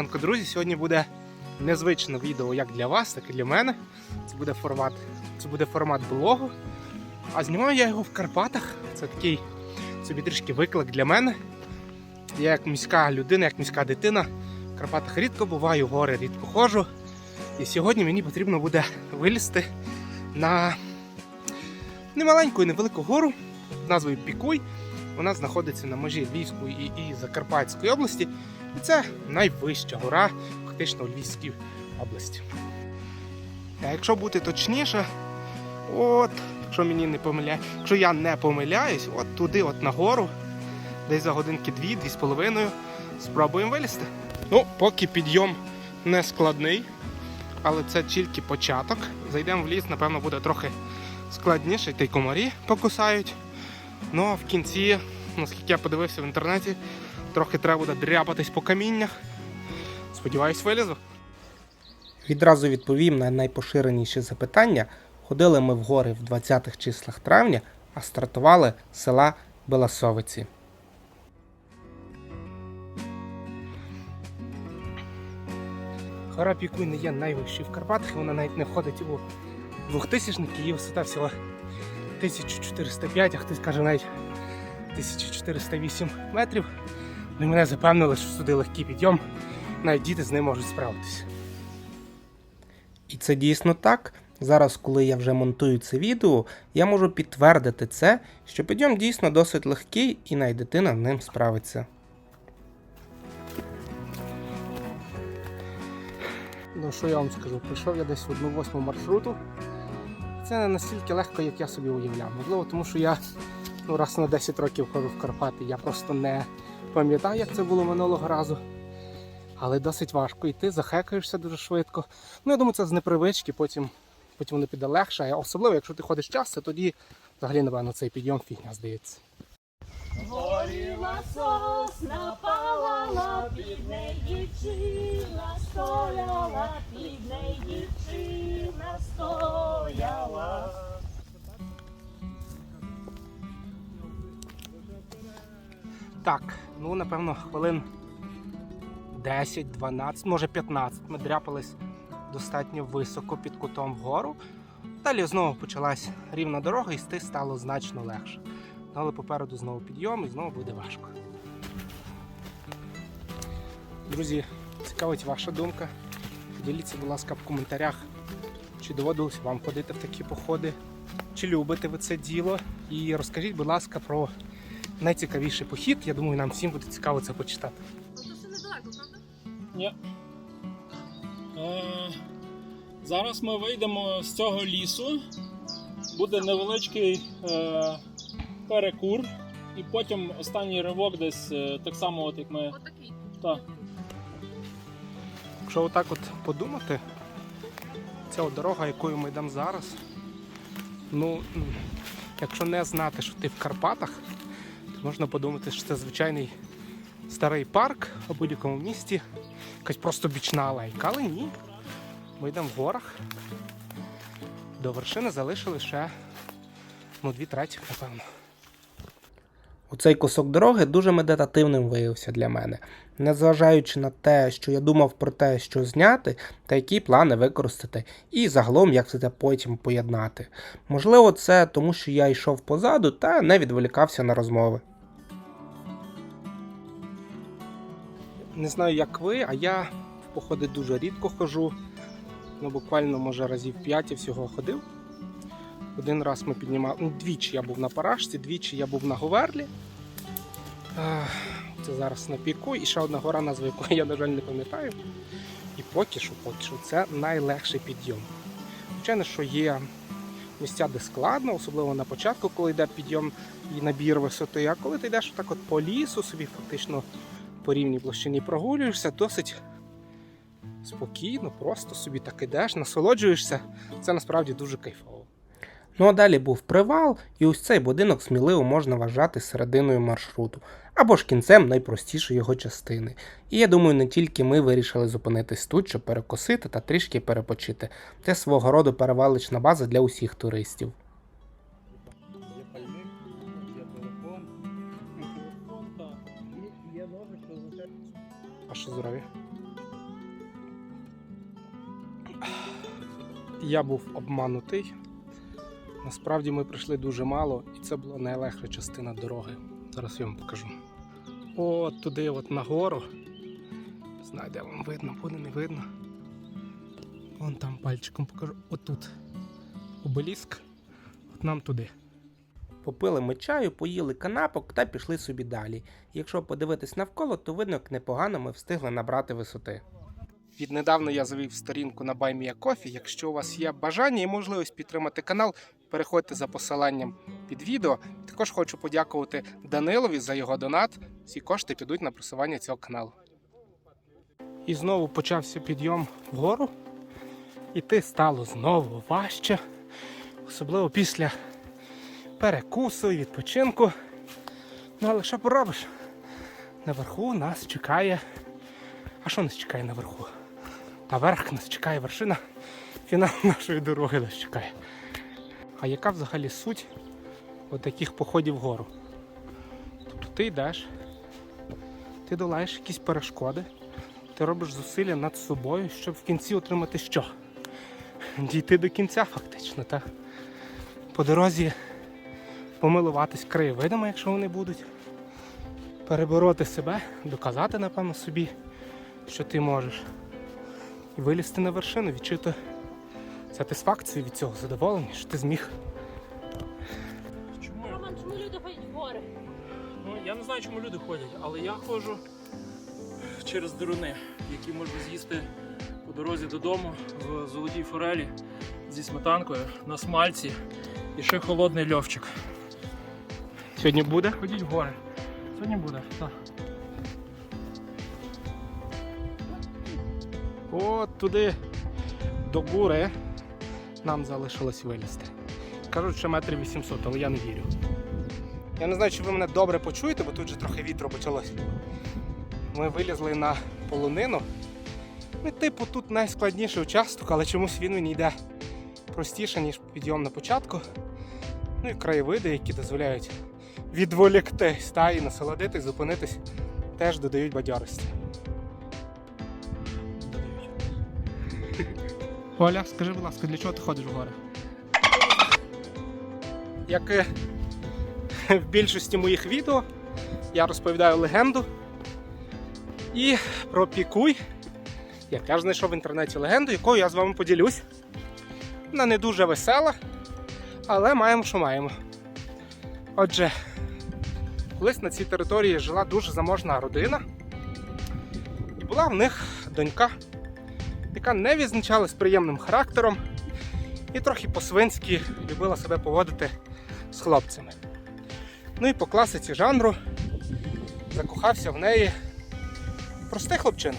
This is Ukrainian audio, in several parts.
ранку, друзі. Сьогодні буде незвичне відео як для вас, так і для мене. Це буде формат, це буде формат блогу. А знімаю я його в Карпатах. Це такий собі трішки виклик для мене. Я як міська людина, як міська дитина. В Карпатах рідко буваю, гори рідко ходжу. І сьогодні мені потрібно буде вилізти на немаленьку і невелику гору назвою Пікуй. Вона знаходиться на межі Львівської і, Закарпатської області. І це найвища гора фактично у Львівській області. А якщо бути точніше, от, якщо мені не помиляє, якщо я не помиляюсь, от туди, от на гору, десь за годинки дві, дві з половиною, спробуємо вилізти. Ну, поки підйом не складний, але це тільки початок. Зайдемо в ліс, напевно, буде трохи складніше, та й комарі покусають. Ну а в кінці, наскільки я подивився в інтернеті, трохи треба буде дряпатись по каміннях. Сподіваюсь, вилізу. Відразу відповім на найпоширеніші запитання. Ходили ми в гори в 20-х числах травня, а стартували з села Беласовиці. Гора Пікуйна є найвищою в Карпатах, вона навіть не входить у 2000 її висота всього 1405, а хтось каже навіть 1408 метрів. Ну і мене запевнили, що сюди легкий підйом, навіть діти з ним можуть справитися. І це дійсно так. Зараз, коли я вже монтую це відео, я можу підтвердити це, що підйом дійсно досить легкий і навіть дитина ним справиться. Ну, що я вам скажу? Прийшов я десь в одну восьму маршруту. Це не настільки легко, як я собі уявляв. Можливо, тому що я ну, раз на 10 років ходжу в Карпати. Я просто не пам'ятаю, як це було минулого разу. Але досить важко йти, захекаєшся дуже швидко. Ну, я думаю, це з непривички, потім, потім воно піде легше. Особливо, якщо ти ходиш часто, тоді взагалі, напевно, цей підйом фігня здається. Горіла сосна, палала, під неї дівчина стояла, під неї дівчина Так, ну напевно, хвилин 10, 12, може 15. Ми дряпались достатньо високо під кутом вгору. Далі знову почалась рівна дорога, і йти стало значно легше. Ну, Але попереду знову підйом і знову буде важко. Друзі, цікавить ваша думка. Діліться, будь ласка, в коментарях, чи доводилось вам ходити в такі походи, чи любите ви це діло. І розкажіть, будь ласка, про найцікавіший похід. Я думаю, нам всім буде цікаво це почитати. Ну то недалеко, правда? Ні. Е, зараз ми вийдемо з цього лісу. Буде невеличкий е, перекур. І потім останній ривок десь е, так само, от як ми. Отакий. Так. Якщо отак от подумати, ця от дорога, якою ми йдемо зараз, ну, якщо не знати, що ти в Карпатах, можна подумати, що це звичайний старий парк у будь-якому місті, якась просто бічна алейка. Але ні. Ми йдемо в горах. До вершини залишили ще ну, дві треті, напевно. Оцей кусок дороги дуже медитативним виявився для мене, незважаючи на те, що я думав про те, що зняти, та які плани використати, і загалом як все це потім поєднати. Можливо, це тому, що я йшов позаду та не відволікався на розмови. Не знаю, як ви, а я в походи дуже рідко ходжу. Ну, буквально, може, разів 5 я всього ходив. Один раз ми піднімали. Ну, двічі я був на Парашці, двічі я був на Говерлі. Це зараз на піку. І ще одна гора, назву якої я, на жаль, не пам'ятаю. І поки що, поки що це найлегший підйом. Звичайно, що є місця, де складно, особливо на початку, коли йде підйом і набір висоти. А коли ти йдеш так от по лісу, собі фактично по рівній площині прогулюєшся, досить спокійно, просто собі так ідеш, насолоджуєшся. Це насправді дуже кайфово. Ну а далі був привал, і ось цей будинок сміливо можна вважати серединою маршруту, або ж кінцем найпростішої його частини. І я думаю, не тільки ми вирішили зупинитись тут, щоб перекусити та трішки перепочити. Це свого роду перевалична база для усіх туристів. ваше здоров'я. Я був обманутий. Насправді ми прийшли дуже мало, і це була найлегша частина дороги. Зараз я вам покажу. От туди, от нагору. Знаю, де вам видно, буде, не видно. Вон там пальчиком покажу. Отут. Обеліск. От нам туди. Попили ми чаю, поїли канапок та пішли собі далі. Якщо подивитись навколо, то видно, як непогано ми встигли набрати висоти. Віднедавна я завів сторінку на BuyMeACoffee. Якщо у вас є бажання і можливість підтримати канал, переходьте за посиланням під відео. Також хочу подякувати Данилові за його донат. Всі кошти підуть на просування цього каналу. І знову почався підйом вгору. Іти стало знову важче, особливо після перекусу і відпочинку. Ну але що поробиш? Наверху нас чекає. А що нас чекає наверху? Наверх нас чекає вершина. Фінал нашої дороги нас чекає. А яка взагалі суть от таких походів вгору? Тобто ти йдеш, ти долаєш якісь перешкоди, ти робиш зусилля над собою, щоб в кінці отримати що? Дійти до кінця фактично, так? По дорозі помилуватись краєвидами, якщо вони будуть. Перебороти себе, доказати, напевно, собі, що ти можеш. І вилізти на вершину, відчути сатисфакцію від цього задоволення, що ти зміг. Чому? Роман, чому люди ходять в гори? Ну, я не знаю, чому люди ходять, але я ходжу через дируни, які можна з'їсти по дорозі додому в золотій форелі зі сметанкою на смальці і ще холодний льовчик. Сьогодні буде? Ходіть в гори. Сьогодні буде. Так. От туди до гори нам залишилось вилізти. Кажуть, що метрів 800, але я не вірю. Я не знаю, чи ви мене добре почуєте, бо тут же трохи вітру почалось. Ми вилізли на полонину. Ну, типу, тут найскладніший участок, але чомусь він мені йде простіше, ніж підйом на початку. Ну і краєвиди, які дозволяють відволіктись та і насолодитись, зупинитись, теж додають бадьорості. Оля, скажи, будь ласка, для чого ти ходиш в гори? Як і в більшості моїх відео, я розповідаю легенду і про пікуй. Я теж знайшов в інтернеті легенду, якою я з вами поділюсь. Вона не дуже весела, але маємо, що маємо. Отже, колись на цій території жила дуже заможна родина, і була в них донька яка не відзначалась приємним характером і трохи по-свинськи любила себе поводити з хлопцями. Ну і по класиці жанру закохався в неї простий хлопчина.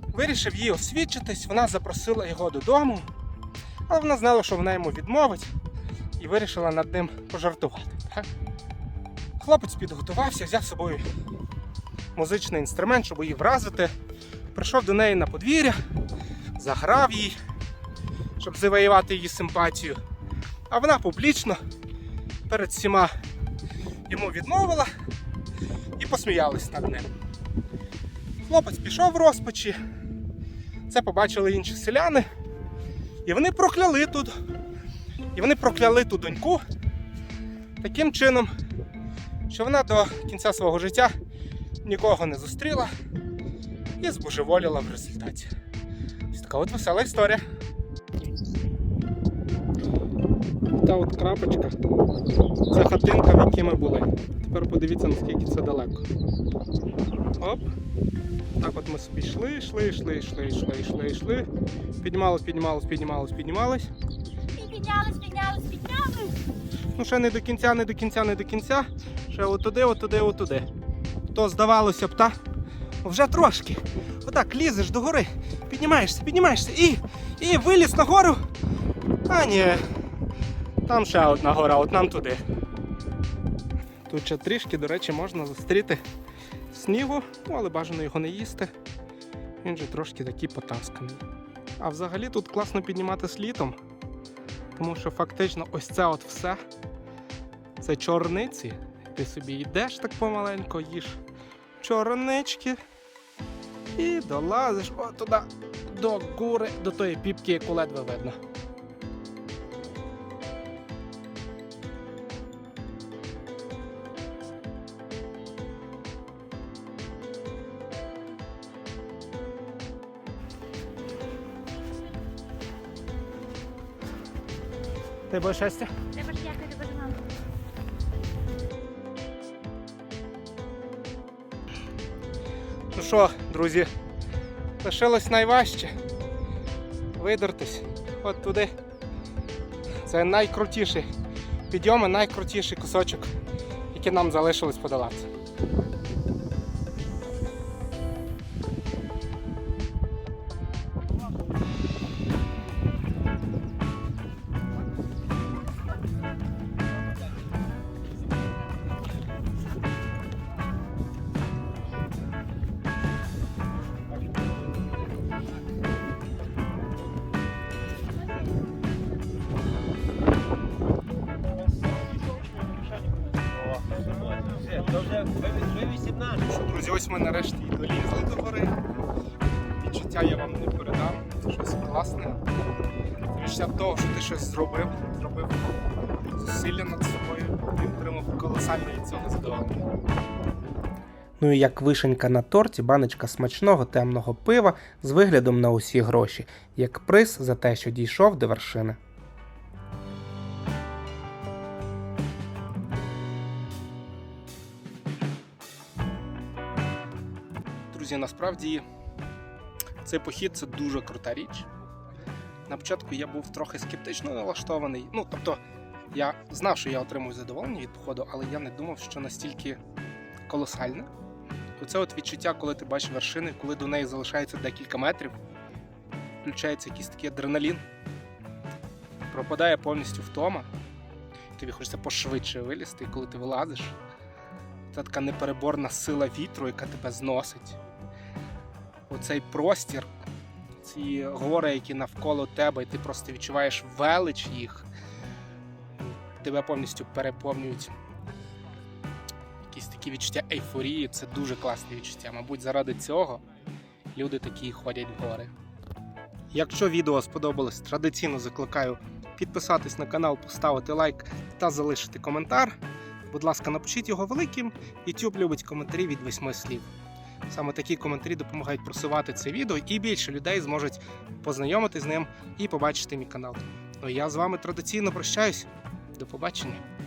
Вирішив їй освідчитись, вона запросила його додому, але вона знала, що вона йому відмовить, і вирішила над ним пожартувати. Так? Хлопець підготувався, взяв з собою музичний інструмент, щоб її вразити прийшов до неї на подвір'я, заграв їй, щоб завоювати її симпатію. А вона публічно перед всіма йому відмовила і посміялись над ним. Хлопець пішов в розпачі. Це побачили інші селяни. І вони прокляли тут. І вони прокляли ту доньку таким чином, що вона до кінця свого життя нікого не зустріла і збожеволіла в результаті. Ось така от весела історія. Та от крапочка. Це хатинка, в якій ми були. Тепер подивіться, наскільки це далеко. Оп. Так от ми собі йшли, йшли, йшли, йшли, йшли, йшли, йшли. Піднімались, піднімались, піднімались, піднімались. Піднялись, піднялись, піднялись. Ну, ще не до кінця, не до кінця, не до кінця. Ще отуди, отуди, отуди. То здавалося б, та? Вже трошки. Отак лізеш до гори, піднімаєшся, піднімаєшся і, і виліз на гору. А ні. Там ще одна гора, от нам туди. Тут ще трішки, до речі, можна зустріти снігу, ну, але бажано його не їсти. Він же трошки такий потасканий. А взагалі тут класно підніматися літом, тому що фактично ось це от все. Це чорниці. Ти собі йдеш так помаленько, їш чорнички. І долазиш от туди до гури, до тої піпки, яку ледве видно. Тебе щастя? Треба ж дякувати Боже маму. Ну що, друзі, лишилось найважче. Видертись от туди. Це найкрутіший підйом і найкрутіший кусочок, який нам залишилось подолати. Друзі, ось ми нарешті долізли до гори. Відчуття я вам не передам. Щось класне. Відчуття того, що ти щось зробив, зробив зусилля над собою і отримав колосальне від цього задоволення. Ну і як вишенька на торті, баночка смачного темного пива з виглядом на усі гроші, як приз за те, що дійшов до вершини. Друзі, насправді цей похід це дуже крута річ. На початку я був трохи скептично налаштований. Ну, тобто, я знав, що я отримую задоволення від походу, але я не думав, що настільки колосальне. Оце от відчуття, коли ти бачиш вершини, коли до неї залишається декілька метрів, включається якийсь такий адреналін, пропадає повністю втома. Тобі хочеться пошвидше вилізти, і коли ти вилазиш. Це така непереборна сила вітру, яка тебе зносить. Оцей простір, ці гори, які навколо тебе, і ти просто відчуваєш велич їх, тебе повністю переповнюють якісь такі відчуття ейфорії. Це дуже класне відчуття. Мабуть, заради цього люди такі ходять в гори. Якщо відео сподобалось, традиційно закликаю підписатись на канал, поставити лайк та залишити коментар. Будь ласка, напишіть його великим. YouTube любить коментарі від восьми слів. Саме такі коментарі допомагають просувати це відео, і більше людей зможуть познайомитись з ним і побачити мій канал. Ну я з вами традиційно прощаюсь. До побачення.